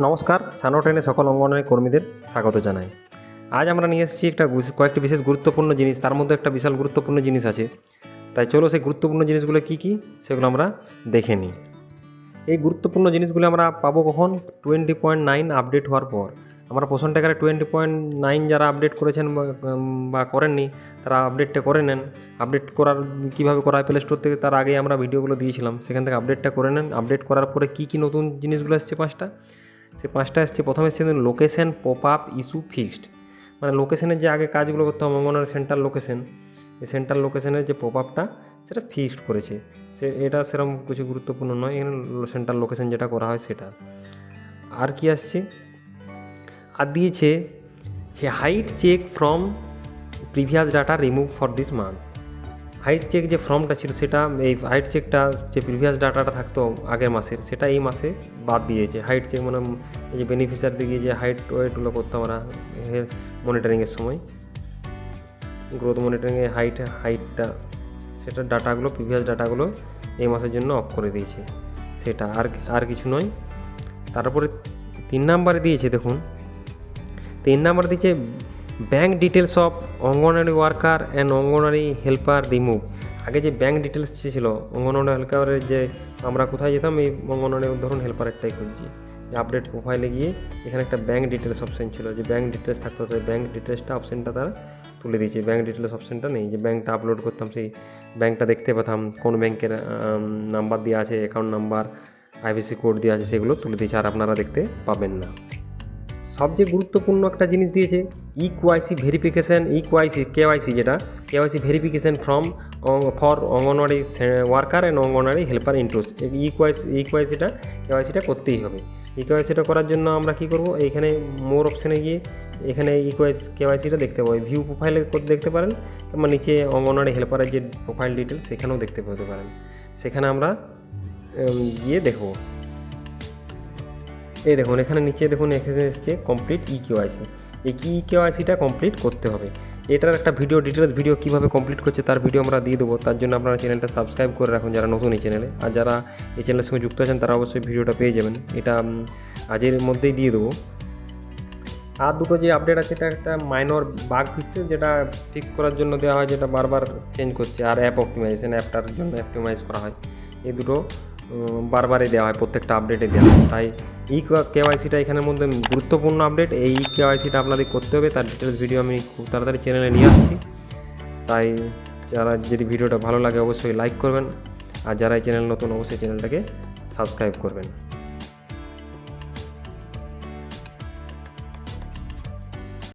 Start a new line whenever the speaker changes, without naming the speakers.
নমস্কার, সানো ট্রেনে সকল অঙ্গনওয়াড়ি কর্মীদের স্বাগত জানাই। আজ আমরা নিয়ে এসেছি একটা কয়েকটি বিশেষ গুরুত্বপূর্ণ জিনিস, তার মধ্যে একটা বিশাল গুরুত্বপূর্ণ জিনিস আছে। তাই চলো সেই গুরুত্বপূর্ণ জিনিসগুলো কী কী, সেগুলো আমরা দেখে নিই। এই গুরুত্বপূর্ণ জিনিসগুলো আমরা পাবো কখন? টোয়েন্টি পয়েন্ট নাইন আপডেট হওয়ার পর। আমরা পোষণ টাকারে টোয়েন্টি পয়েন্ট নাইন যারা আপডেট করেছেন বা- করেননি, তারা আপডেটটা করে নেন। আপডেট করার, কীভাবে করা প্লে স্টোর থেকে তার আগে আমরা ভিডিওগুলো দিয়েছিলাম। সেখান থেকে আপডেটটা করে নেন। আপডেট করার পরে কী কী নতুন জিনিসগুলো এসছে পাঁচটা? সে পাঁচটা এসছে। প্রথমে এসছে location pop up issue fixed মানে লোকেশনের যে আগে কাজগুলো করতে হবে অঙ্গনওয়াড়ি সেন্টার লোকেশন এই সেন্টার লোকেশনের যে পপ আপটা সেটা ফিক্সড করেছে। সে, এটা সেরকম কিছু গুরুত্বপূর্ণ নয়, এখানে সেন্টার লোকেশন যেটা করা হয় সেটা। আর কি আসছে? আর দিয়েছে height check from previous data remove for this month height check যে ফর্মটা ছিল, সেটা এই হাইট চেকটা যে প্রিভিয়াস ডাটাটা থাকতো আগের মাসের, সেটা এই মাসে বাদ দিয়েছে। হাইট চেক মানে এই যে বেনিফিশিয়ার দিকে যে হাইট ওয়েটগুলো করতাম আমরা মনিটরিংয়ের সময়। গ্রোথ মনিটরিংয়ে হাইট হাইটটা সেটা ডাটাগুলো প্রিভিয়াস ডাটাগুলো এই মাসের জন্য অফ করে দিয়েছে। সেটা আর আর কিছু নয়। তারপরে তিন নাম্বারে দিয়েছে, দেখুন। তিন নাম্বার দিয়েছে bank details of anganwadi worker and anganwadi helper remove আগে যে ব্যাঙ্ক ডিটেলস ছিল অঙ্গনওয়াড়ি হেল্পারের যে আমরা কোথায় যেতাম, এই অঙ্গনওয়াড়ি ধরুন হেল্পার একটাই খুঁজছি। আপডেট প্রোফাইলে গিয়ে এখানে একটা ব্যাঙ্ক ডিটেলস অপশন ছিল। যে ব্যাঙ্ক ডিটেলস থাকতো সেই ব্যাঙ্ক ডিটেলসটা অপশনটা তারা তুলে দিয়েছে। ব্যাঙ্ক ডিটেলস অপশনটা নেই। যে ব্যাঙ্কটা আপলোড করতাম, সেই ব্যাঙ্কটা দেখতে পেতাম। কোন ব্যাঙ্কের নাম্বার দেওয়া আছে অ্যাকাউন্ট নাম্বার আইবিসি কোড দেওয়া আছে, সেগুলো তুলে দিয়েছে। আর আপনারা দেখতে পাবেন না। সবচেয়ে গুরুত্বপূর্ণ একটা জিনিস দিয়েছে e KYC verification e KYC KYC যেটা KYC verification from for anganwadi worker and anganwadi helper intros e KYC e কোয়াইসিটা কেওয়াইসিটা করতেই হবে। ই কেওয়াইসিটা করার জন্য আমরা কী করব? এইখানে মোর অপশানে গিয়ে এখানে ই কোয়াইস কেওয়াইসিটা দেখতে পাবো। ভিউ প্রোফাইলে দেখতে পারেন, কিংবা নিচে অঙ্গনওয়াড়ি হেল্পারের যে প্রোফাইল ডিটেলস সেখানেও দেখতে পেতে পারেন। সেখানে আমরা গিয়ে দেখব। এই দেখুন, এখানে নিচে দেখুন, এখানে এসছে কমপ্লিট ই কেওয়াইসি এই ই কেওয়াইসিটা কমপ্লিট করতে হবে। এটার একটা ভিডিও ডিটেলস ভিডিও কীভাবে কমপ্লিট করছে তার ভিডিও আমরা দিয়ে দেবো। তার জন্য আপনারা চ্যানেলটা সাবস্ক্রাইব করে রাখুন যারা নতুন এই চ্যানেলে আর যারা এই চ্যানেলের সঙ্গে যুক্ত আছেন, তারা অবশ্যই ভিডিওটা পেয়ে যাবেন। এটা আজের মধ্যেই দিয়ে দেবো। আর দুটো যে আপডেট আছে, এটা একটা মাইনর বাগ ফিক্সের যেটা ফিক্স করার জন্য দেওয়া হয়, যেটা বারবার চেঞ্জ করছে। আর অ্যাপ অপটিমাইজেশন অ্যাপটার জন্য অপটিমাইজ করা হয়। এই দুটো বারবারই দেওয়া হয়, প্রত্যেকটা আপডেটে দেওয়া হয়। তাই ই কেওয়াইসিটা এখানের মধ্যে গুরুত্বপূর্ণ আপডেট। এই ই কেওয়াইসিটা আপনাদের করতে হবে, তার ডিটেলস ভিডিও আমি খুব তাড়াতাড়ি চ্যানেলে নিয়ে আসছি। তাই যারা যদি ভিডিওটা ভালো লাগে অবশ্যই লাইক করবেন, আর যারা এই চ্যানেল নতুন, অবশ্যই চ্যানেলটাকে সাবস্ক্রাইব করবেন।